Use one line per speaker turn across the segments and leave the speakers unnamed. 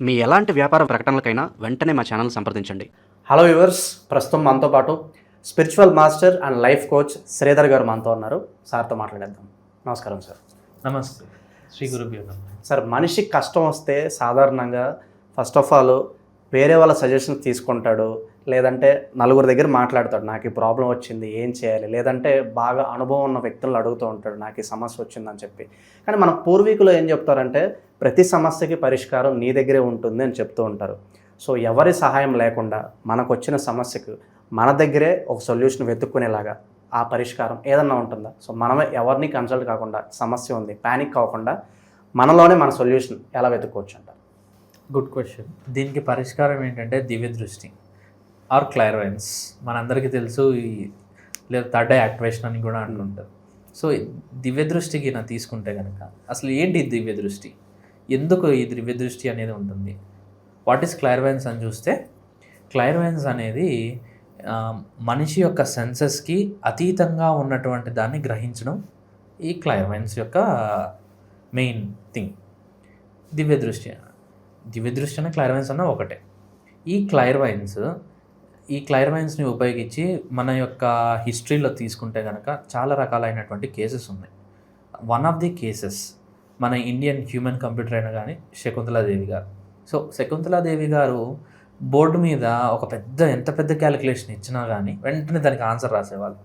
మీ ఎలాంటి వ్యాపార ప్రకటనలకైనా వెంటనే మా ఛానల్ సంప్రదించండి.
హలో వ్యూవర్స్ ప్రస్తుతం మనతో పాటు spiritual master and life coach Sridhar garu మనతో ఉన్నారు. సార్తో మాట్లాడేద్దాం. నమస్కారం సార్.
నమస్తే. శ్రీ గురుభ్యో నమః.
సార్ మనిషికి కష్టం వస్తే సాధారణంగా ఫస్ట్ ఆఫ్ ఆల్ వేరే వాళ్ళ సజెషన్స్ తీసుకుంటాడు లేదంటే నలుగురు దగ్గర మాట్లాడతాడు నాకు ఈ ప్రాబ్లం వచ్చింది ఏం చేయాలి? లేదంటే బాగా అనుభవం ఉన్న వ్యక్తులను అడుగుతూ ఉంటాడు నాకు ఈ సమస్య వచ్చిందని చెప్పి. కానీ మన పూర్వీకులు ఏం చెప్తారంటే ప్రతి సమస్యకి పరిష్కారం నీ దగ్గరే ఉంటుంది అని చెప్తూ ఉంటారు. సో ఎవరి సహాయం లేకుండా మనకు వచ్చిన సమస్యకు మన దగ్గరే ఒక సొల్యూషన్ వెతుక్కునేలాగా ఆ పరిష్కారం ఏదన్నా ఉంటుందా? సో మనమే ఎవరిని కన్సల్ట్ కాకుండా సమస్య ఉంది ప్యానిక్ కాకుండా మనలోనే మన సొల్యూషన్ ఎలా వెతుక్కోవచ్చు అంటారు
గుడ్ క్వశ్చన్ దీనికి పరిష్కారం ఏంటంటే దివ్య దృష్టి. ఆర్ క్లైర్వెన్స్ మనందరికీ తెలుసు ఈ లేదా థర్డ్ ఐ యాక్టివేషన్ అని కూడా అంటుంటారు. సో దివ్య దృష్టికి నా తీసుకుంటే కనుక అసలు ఏంటి దివ్య దృష్టి? ఎందుకు ఈ దివ్య దృష్టి అనేది ఉంటుంది? వాట్ ఈస్ క్లైర్వెన్స్ అని చూస్తే క్లైర్వెన్స్ అనేది మనిషి యొక్క సెన్సెస్కి అతీతంగా ఉన్నటువంటి దాన్ని గ్రహించడం ఈ క్లైర్వెన్స్ యొక్క మెయిన్ థింగ్ దివ్య దృష్టి. దివ్యదృష్టి అన్న క్లైర్వైన్స్ అన్న ఒకటే. ఈ క్లైర్వైన్స్ ఈ క్లైర్వైన్స్ని ఉపయోగించి మన యొక్క హిస్టరీలో తీసుకుంటే కనుక చాలా రకాలైనటువంటి కేసెస్ ఉన్నాయి. వన్ ఆఫ్ ది కేసెస్ మన ఇండియన్ హ్యూమన్ కంప్యూటర్ అయినా కానీ శకుంతలాదేవి గారు. సో శకుంతలాదేవి గారు బోర్డు మీద ఒక పెద్ద ఎంత పెద్ద క్యాలిక్యులేషన్ ఇచ్చినా కానీ వెంటనే దానికి ఆన్సర్ రాసేవాళ్ళు.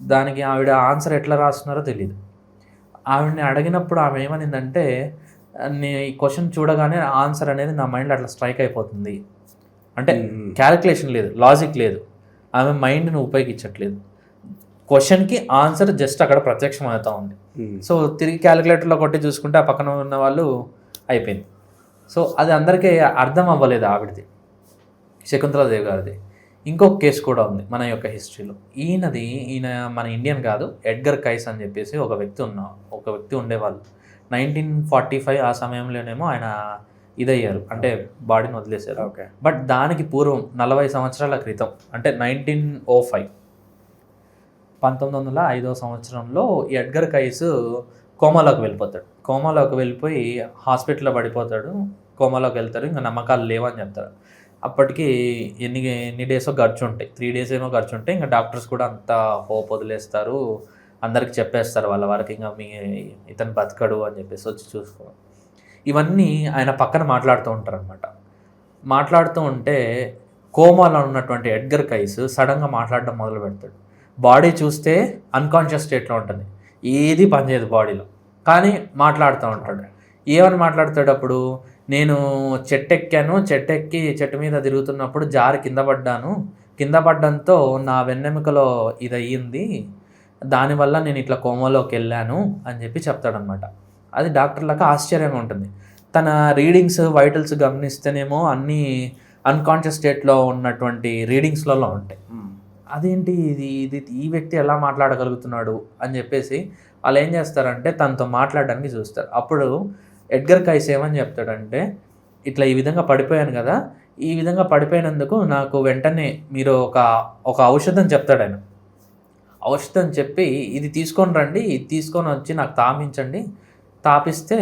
దానికి ఆవిడ ఆన్సర్ ఎట్లా రాస్తున్నారో తెలియదు ఆవిడని అడిగినప్పుడు ఆమె ఏమనిందంటే నీ ఈ క్వశ్చన్ చూడగానే ఆన్సర్ అనేది నా మైండ్ అట్లా స్ట్రైక్ అయిపోతుంది. అంటే క్యాలిక్యులేషన్ లేదు లాజిక్ లేదు. ఆమె మైండ్ని ఉపయోగించట్లేదు. క్వశ్చన్కి ఆన్సర్ జస్ట్ అక్కడ ప్రత్యక్షం అవుతా ఉంది. సో తిరిగి క్యాలిక్యులేటర్లో కొట్టి చూసుకుంటే ఆ పక్కన ఉన్న వాళ్ళు అయిపోయింది. సో అది అందరికీ అర్థం అవ్వలేదు ఆవిడది శకుంతలాదేవి గారిది. ఇంకొక కేసు కూడా ఉంది మన యొక్క హిస్టరీలో. ఈయనది ఈయన మన ఇండియన్ కాదు ఎడ్గర్ కైస్ అని చెప్పేసి ఒక వ్యక్తి ఉన్న ఒక వ్యక్తి ఉండేవాళ్ళు. నైన్టీన్ ఫార్టీ ఫైవ్ ఆ సమయంలోనేమో ఆయన ఇదయ్యారు. అంటే బాడీని వదిలేశారు.
ఓకే.
బట్ దానికి పూర్వం నలభై సంవత్సరాల క్రితం అంటే నైన్టీన్ ఓ ఫైవ్ పంతొమ్మిది వందల ఐదో సంవత్సరంలో ఎడ్గర్ కైస్ కోమాలోకి వెళ్ళిపోతాడు. కోమాలోకి వెళ్ళిపోయి హాస్పిటల్లో పడిపోతాడు. కోమాలోకి వెళ్తారు. ఇంకా నమ్మకాలు లేవని చెప్తారు. అప్పటికి ఎన్ని ఎన్ని డేస్ ఖర్చు ఉంటాయి త్రీ డేస్ ఏమో ఖర్చు ఉంటాయి ఇంకా డాక్టర్స్ కూడా అంత హోప్ వదిలేస్తారు. అందరికి చెప్పేస్తారు వాళ్ళ వరకు ఇంకా మీ ఇతను బతకడు అని చెప్పేసి వచ్చి చూసుకో ఇవన్నీ ఆయన పక్కన మాట్లాడుతూ ఉంటారనమాట మాట్లాడుతూ ఉంటే కోమాలో ఉన్నటువంటి ఎడ్గర్ కైస్ సడన్గా మాట్లాడడం మొదలు పెడతాడు. బాడీ చూస్తే అన్కాన్షియస్ స్టేట్లో ఉంటుంది. ఏది పనిచేయదు బాడీలో. కానీ మాట్లాడుతూ ఉంటాడు. ఏమని మాట్లాడతాడు అప్పుడు నేను చెట్టు ఎక్కాను చెట్టు ఎక్కి చెట్టు మీద తిరుగుతున్నప్పుడు జారి కింద పడ్డాను. కింద పడ్డంతో నా వెన్నెముకలో ఇది అయ్యింది దానివల్ల నేను ఇట్లా కోమలోకి వెళ్ళాను అని చెప్పి చెప్తాడనమాట అది డాక్టర్లకు ఆశ్చర్యంగా ఉంటుంది. తన రీడింగ్స్ వైటల్స్ గమనిస్తేనేమో అన్నీ అన్కాన్షియస్ స్టేట్లో ఉన్నటువంటి రీడింగ్స్లలో ఉంటాయి. అదేంటి ఇది? ఇది ఈ వ్యక్తి ఎలా మాట్లాడగలుగుతున్నాడు? అని చెప్పేసి వాళ్ళు ఏం చేస్తారంటే తనతో మాట్లాడడానికి చూస్తారు. అప్పుడు ఎడ్గర్ కైస్ ఏమని చెప్తాడంటే ఇట్లా ఈ విధంగా పడిపోయాను కదా ఈ విధంగా పడిపోయినందుకు నాకు వెంటనే మీరు ఒక ఒక ఔషధం చెప్తాడు ఆయన. ఔషధం చెప్పి ఇది తీసుకొని రండి ఇది తీసుకొని వచ్చి నాకు తాపించండి తాపిస్తే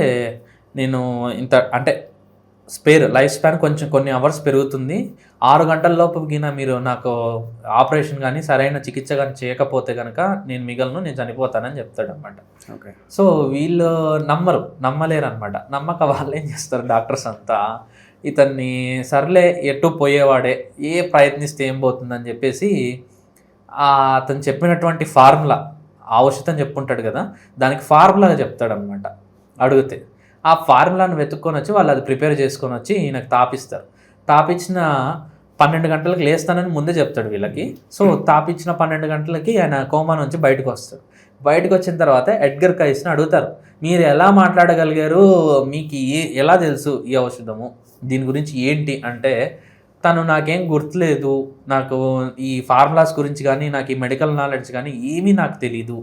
నేను ఇంత అంటే స్పేర్ లైఫ్ స్పాన్ కొంచెం కొన్ని అవర్స్ పెరుగుతుంది. ఆరు గంటల లోపు గిన మీరు నాకు ఆపరేషన్ కానీ సరైన చికిత్స కానీ చేయకపోతే కనుక నేను మిగలను నేను చనిపోతానని చెప్తాడు అనమాట
ఓకే.
సో వీళ్ళు నమ్మరు నమ్మలేరు అనమాట నమ్మక వాళ్ళు ఏం చేస్తారు డాక్టర్స్ అంతా? ఇతన్ని సర్లే ఎటు పోయేవాడే ఏ ప్రయత్నిస్తే ఏం పోతుందని చెప్పేసి అతను చెప్పినటువంటి ఫార్ములా ఆ ఔషధం చెప్పుకుంటాడు కదా దానికి ఫార్ములాగా చెప్తాడు అనమాట అడిగితే ఆ ఫార్ములాను వెతుక్కొని వచ్చి వాళ్ళు అది ప్రిపేర్ చేసుకొని వచ్చి ఈయనకు తాపిస్తారు. తాపించిన పన్నెండు గంటలకు లేస్తానని ముందే చెప్తాడు వీళ్ళకి. సో తాపించిన పన్నెండు గంటలకి ఆయన కోమా నుంచి బయటకు వస్తాడు. బయటకు వచ్చిన తర్వాత ఎడ్గర్ కైస్ని అడుగుతారు మీరు ఎలా మాట్లాడగలిగారు? మీకు ఏ ఎలా తెలుసు ఈ ఔషధము? దీని గురించి ఏంటి? అంటే తను నాకేం గుర్తులేదు. నాకు ఈ ఫార్ములాస్ గురించి కానీ నాకు ఈ మెడికల్ నాలెడ్జ్ కానీ ఏమీ నాకు తెలీదు.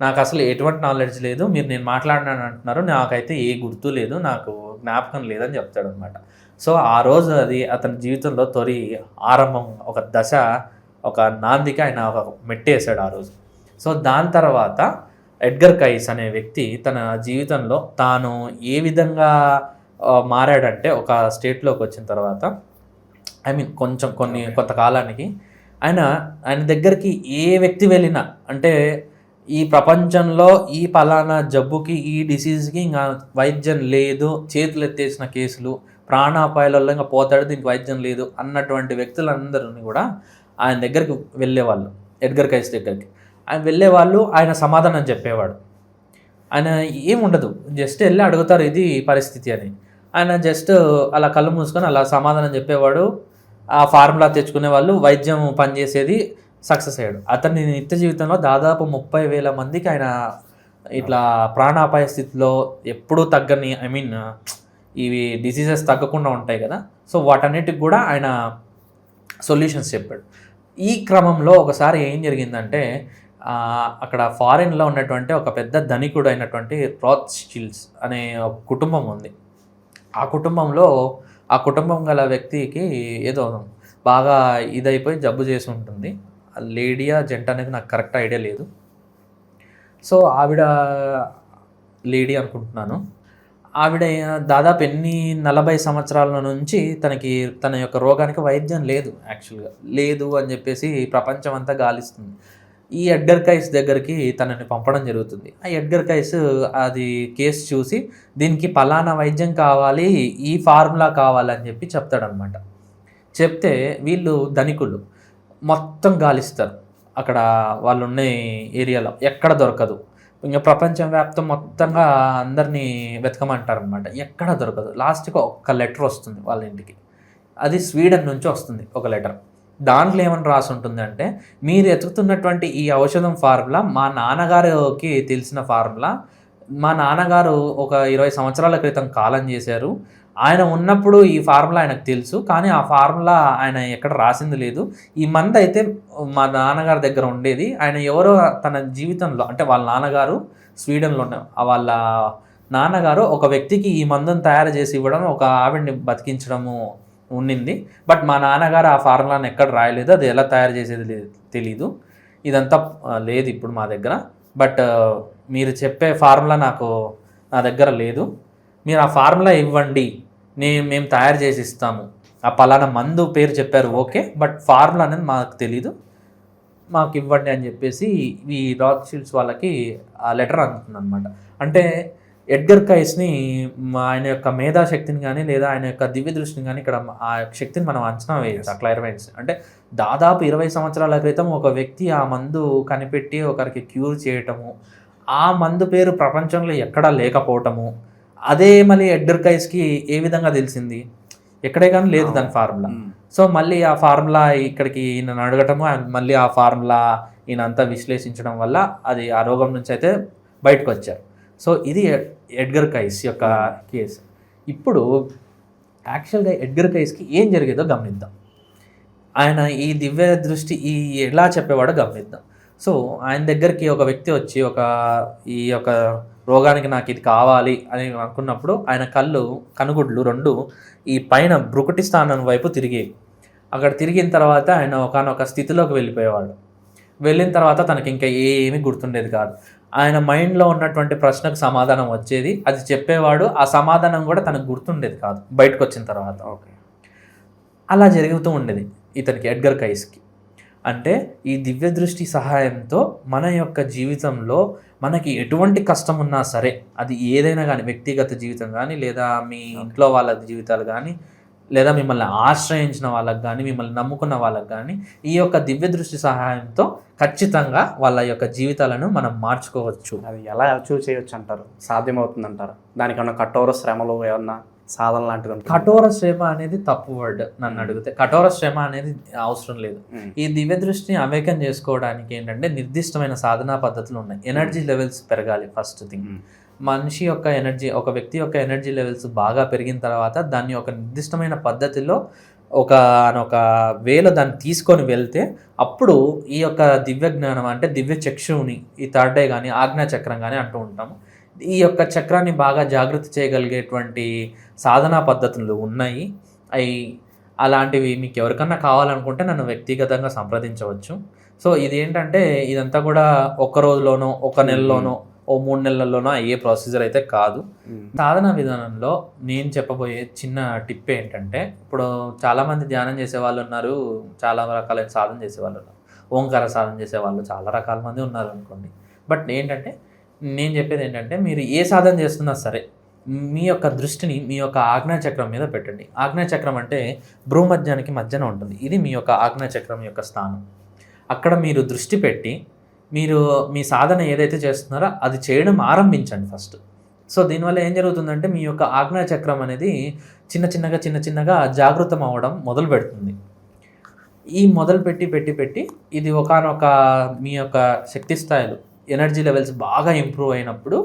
నాకు అసలు ఎటువంటి నాలెడ్జ్ లేదు. మీరు నేను మాట్లాడినాను అంటున్నారు. నాకైతే ఏ గుర్తు లేదు. నాకు జ్ఞాపకం లేదని చెప్తాడు అనమాట సో ఆ రోజు అది అతని జీవితంలో తొలి ఆరంభం ఒక దశ ఒక నాందికి ఆయన ఒక మెట్టేశాడు ఆ రోజు. సో దాని తర్వాత ఎడ్గర్ కైస్ అనే వ్యక్తి తన జీవితంలో తాను ఏ విధంగా మారాడంటే ఒక స్టేట్లోకి వచ్చిన తర్వాత ఐ మీన్ కొంచెం కొన్ని కొంతకాలానికి ఆయన ఆయన దగ్గరికి ఏ వ్యక్తి వెళ్ళినా అంటే ఈ ప్రపంచంలో ఈ పలానా జబ్బుకి ఈ డిసీజ్కి ఇంకా వైద్యం లేదు చేతులు ఎత్తేసిన కేసులు ప్రాణాపాయాలలో ఇంకా పోతాడు దీనికి వైద్యం లేదు అన్నటువంటి వ్యక్తులందరినీ కూడా ఆయన దగ్గరికి వెళ్ళేవాళ్ళు ఎడ్గర్ కైస్ దగ్గరికి. ఆయన వెళ్ళేవాళ్ళు ఆయన సమాధానం చెప్పేవాడు. ఆయన ఏముండదు జస్ట్ వెళ్ళి అడుగుతారు ఇది పరిస్థితి అని. ఆయన జస్ట్ అలా కళ్ళు మూసుకొని అలా సమాధానం చెప్పేవాడు. ఆ ఫార్ములా తెచ్చుకునే వాళ్ళు వైద్యం పనిచేసేది సక్సెస్ అయ్యాడు. అతని నిత్య జీవితంలో దాదాపు ముప్పై వేల మందికి ఆయన ఇట్లా ప్రాణాపాయ స్థితిలో ఎప్పుడూ తగ్గని ఐ మీన్ ఇవి డిసీజెస్ తగ్గకుండా ఉంటాయి కదా. సో వాటన్నిటికి కూడా ఆయన సొల్యూషన్స్ చెప్పాడు. ఈ క్రమంలో ఒకసారి ఏం జరిగిందంటే అక్కడ ఫారిన్లో ఉన్నటువంటి ఒక పెద్ద ధనికుడు అయినటువంటి రాత్ స్టిల్స్ అనే ఒక కుటుంబం ఉంది. ఆ కుటుంబంలో ఆ కుటుంబం గల వ్యక్తికి ఏదో బాగా ఇదైపోయి జబ్బు చేసి ఉంటుంది. లేడీయా జెంట్ అనేది నాకు కరెక్ట్ ఐడియా లేదు. సో ఆవిడ లేడీ అనుకుంటున్నాను. ఆవిడ దాదాపు ఎన్ని నలభై సంవత్సరాల నుంచి తనకి తన యొక్క రోగానికి వైద్యం లేదు యాక్చువల్గా. లేదు అని చెప్పేసి ప్రపంచం అంతా గాలిస్తుంది. ఈ ఎడ్గర్ కైస్ దగ్గరికి తనని పంపడం జరుగుతుంది. ఆ ఎడ్గర్ కైస్ అది కేసు చూసి దీనికి పలానా వైద్యం కావాలి ఈ ఫార్ములా కావాలని చెప్పి చెప్తాడనమాట. చెప్తే వీళ్ళు ధనికులు. మొత్తం గాలిస్తారు. అక్కడ వాళ్ళు ఉన్న ఏరియాలో ఎక్కడ దొరకదు. ఇంకా ప్రపంచం వ్యాప్తం మొత్తంగా అందరినీ వెతకమంటారు అనమాట ఎక్కడ దొరకదు. లాస్ట్కి ఒక్క లెటర్ వస్తుంది వాళ్ళ ఇంటికి. అది స్వీడన్ నుంచి వస్తుంది ఒక లెటర్. దాంట్లో ఏమని రాసి ఉంటుంది అంటే మీరు ఎతుకుతున్నటువంటి ఈ ఔషధం ఫార్ములా మా నాన్నగారికి తెలిసిన ఫార్ములా. మా నాన్నగారు ఒక ఇరవై సంవత్సరాల క్రితం కాలం చేశారు. ఆయన ఉన్నప్పుడు ఈ ఫార్ములా ఆయనకు తెలుసు కానీ ఆ ఫార్ములా ఆయన ఎక్కడ రాసింది లేదు. ఈ మందు అయితే మా నాన్నగారి దగ్గర ఉండేది. ఆయన ఎవరో తన జీవితంలో అంటే వాళ్ళ నాన్నగారు స్వీడన్లో ఉన్న వాళ్ళ నాన్నగారు ఒక వ్యక్తికి ఈ మందును తయారు చేసి ఇవ్వడం ఒక ఆవిడ్ని బతికించడము ఉండింది బట్ మా నాన్నగారు ఆ ఫార్ములాను ఎక్కడ రాయలేదు అది ఎలా తయారు చేసేది తెలీదు. ఇదంతా లేదు ఇప్పుడు మా దగ్గర. బట్ మీరు చెప్పే ఫార్ములా నాకు నా దగ్గర లేదు. మీరు ఆ ఫార్ములా ఇవ్వండి. నేను మేము తయారు చేసి ఇస్తాము. ఆ పలానా మందు పేరు చెప్పారు ఓకే. బట్ ఫార్ములా అనేది మాకు తెలీదు. మాకు ఇవ్వండి అని చెప్పేసి ఈ రాక్ షీల్డ్స్ వాళ్ళకి ఆ లెటర్ అందుతుంది అనమాట అంటే ఎడ్గర్ కైస్ని ఆయన యొక్క మేధాశక్తిని కానీ లేదా ఆయన యొక్క దివ్య దృష్టిని కానీ ఇక్కడ ఆ శక్తిని మనం అంచనా వేయచ్చు ఆ క్లైర్వైన్స్ అంటే దాదాపు ఇరవై సంవత్సరాల క్రితం ఒక వ్యక్తి ఆ మందు కనిపెట్టి ఒకరికి క్యూర్ చేయటము ఆ మందు పేరు ప్రపంచంలో ఎక్కడా లేకపోవటము అదే మళ్ళీ ఎడ్గర్ కైస్కి ఏ విధంగా తెలిసింది? ఎక్కడే కానీ లేదు దాని ఫార్ములా. సో మళ్ళీ ఆ ఫార్ములా ఇక్కడికి ఈయన అడగటము మళ్ళీ ఆ ఫార్ములా ఈయన అంతా విశ్లేషించడం వల్ల అది ఆ రోగం నుంచి అయితే బయటకు వచ్చారు సో ఇది ఎడ్గర్ కైస్ యొక్క కేసు. ఇప్పుడు యాక్చువల్గా ఎడ్గర్ కైస్కి ఏం జరిగేదో గమనిద్దాం. ఆయన ఈ దివ్య దృష్టి ఈ ఎలా చెప్పేవాడో గమనిద్దాం. సో ఆయన దగ్గరికి ఒక వ్యక్తి వచ్చి ఒక ఈ యొక్క రోగానికి నాకు ఇది కావాలి అని అనుకున్నప్పుడు ఆయన కళ్ళు కనుగుడ్లు రెండు ఈ పైన బ్రుకుటి స్థానం వైపు తిరిగేవి అక్కడ తిరిగిన తర్వాత ఆయన ఒకనొక స్థితిలోకి వెళ్ళిపోయేవాడు. వెళ్ళిన తర్వాత తనకి ఇంకా ఏమీ గుర్తుండేది కాదు. ఆయన మైండ్లో ఉన్నటువంటి ప్రశ్నకు సమాధానం వచ్చేది. అది చెప్పేవాడు ఆ సమాధానం కూడా తనకు గుర్తుండేది కాదు బయటకు వచ్చిన తర్వాత.
ఓకే.
అలా జరుగుతూ ఉండేది ఇతనికి ఎడ్గర్ కైస్కి. అంటే ఈ దివ్య దృష్టి సహాయంతో మన యొక్క జీవితంలో మనకి ఎటువంటి కష్టం ఉన్నా సరే అది ఏదైనా కానీ వ్యక్తిగత జీవితం కానీ లేదా మీ ఇంట్లో వాళ్ళ జీవితాలు కానీ లేదా మిమ్మల్ని ఆశ్రయించిన వాళ్ళకి కానీ మిమ్మల్ని నమ్ముకున్న వాళ్ళకి కానీ ఈ యొక్క దివ్య దృష్టి సహాయంతో ఖచ్చితంగా వాళ్ళ యొక్క జీవితాలను మనం మార్చుకోవచ్చు.
అది ఎలా అచీవ్ చేయొచ్చు అంటారు? సాధ్యమవుతుంది అంటారు దానికన్నా కఠోర శ్రమలు ఏమన్నా సాధన లాంటిది
కఠోర శ్రమ అనేది తప్పు వర్డ్ నన్ను అడిగితే. కఠోర శ్రమ అనేది అవసరం లేదు.
మ్మ్.
ఈ దివ్య దృష్టిని అవేకం చేసుకోవడానికి ఏంటంటే నిర్దిష్టమైన సాధనా పద్ధతులు ఉన్నాయి. ఎనర్జీ లెవెల్స్ పెరగాలి ఫస్ట్ థింగ్. మనిషి యొక్క ఎనర్జీ ఒక వ్యక్తి యొక్క ఎనర్జీ లెవెల్స్ బాగా పెరిగిన తర్వాత దాన్ని ఒక నిర్దిష్టమైన పద్ధతిలో ఒక ఒక వేలో దాన్ని తీసుకొని వెళ్తే అప్పుడు ఈ యొక్క దివ్య జ్ఞానం అంటే దివ్య చక్షువుని ఈ థర్డ్ డే కానీ ఆజ్ఞా చక్రం కానీ అంటూ ఉంటాము. ఈ యొక్క చక్రాన్ని బాగా జాగృతి చేయగలిగేటువంటి సాధనా పద్ధతులు ఉన్నాయి. అవి అలాంటివి మీకు ఎవరికన్నా కావాలనుకుంటే నన్ను వ్యక్తిగతంగా సంప్రదించవచ్చు. సో ఇది ఏంటంటే ఇదంతా కూడా ఒక రోజులోనో ఒక నెలలోనో ఓ మూడు నెలల్లోనో అయ్యే ప్రొసీజర్ అయితే కాదు. సాధన విధానంలో నేను చెప్పబోయే చిన్న టిప్ ఏంటంటే ఇప్పుడు చాలామంది ధ్యానం చేసే వాళ్ళు ఉన్నారు చాలా రకాలైన సాధన చేసే వాళ్ళు ఉన్నారు. ఓంకార సాధన చేసే వాళ్ళు చాలా రకాల మంది ఉన్నారు అనుకోండి బట్ ఏంటంటే నేను చెప్పేది ఏంటంటే మీరు ఏ సాధన చేస్తున్నా సరే మీ యొక్క దృష్టిని మీ యొక్క ఆజ్ఞా చక్రం మీద పెట్టండి. ఆజ్ఞా చక్రం అంటే భ్రూమధ్యానికి మధ్యన ఉంటుంది. ఇది మీ యొక్క ఆజ్ఞా చక్రం యొక్క స్థానం. అక్కడ మీరు దృష్టి పెట్టి మీరు మీ సాధన ఏదైతే చేస్తున్నారో అది చేయడం ఆరంభించండి ఫస్ట్. సో దీనివల్ల ఏం జరుగుతుందంటే మీ యొక్క ఆజ్ఞా చక్రం అనేది చిన్న చిన్నగా చిన్న చిన్నగా జాగృతం అవ్వడం మొదలు పెడుతుంది. ఈ మొదలు పెట్టి పెట్టి పెట్టి ఇది ఒకనొక మీ యొక్క శక్తి స్థాయిలు ఎనర్జీ లెవెల్స్ బాగా ఇంప్రూవ్ అయినప్పుడు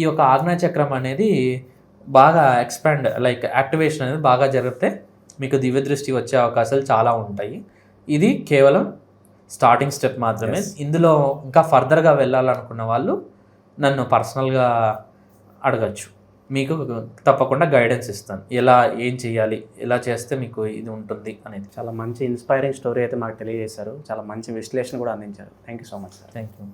ఈ యొక్క ఆజ్ఞా చక్రం అనేది బాగా ఎక్స్పాండ్ లైక్ యాక్టివేషన్ అనేది బాగా జరిగితే మీకు దివ్య దృష్టి వచ్చే అవకాశాలు చాలా ఉంటాయి. ఇది కేవలం స్టార్టింగ్ స్టెప్ మాత్రమే. ఇందులో ఇంకా ఫర్దర్గా వెళ్ళాలనుకున్న వాళ్ళు నన్ను పర్సనల్గా అడగచ్చు. మీకు తప్పకుండా గైడెన్స్ ఇస్తాను. ఎలా ఏం చేయాలి ఎలా చేస్తే మీకు ఇది ఉంటుంది అనేది.
చాలా మంచి ఇన్స్పైరింగ్ స్టోరీ అయితే మాకు తెలియజేశారు. చాలా మంచి విశ్లేషణ కూడా అందించారు. Thank you so much sir.
Thank you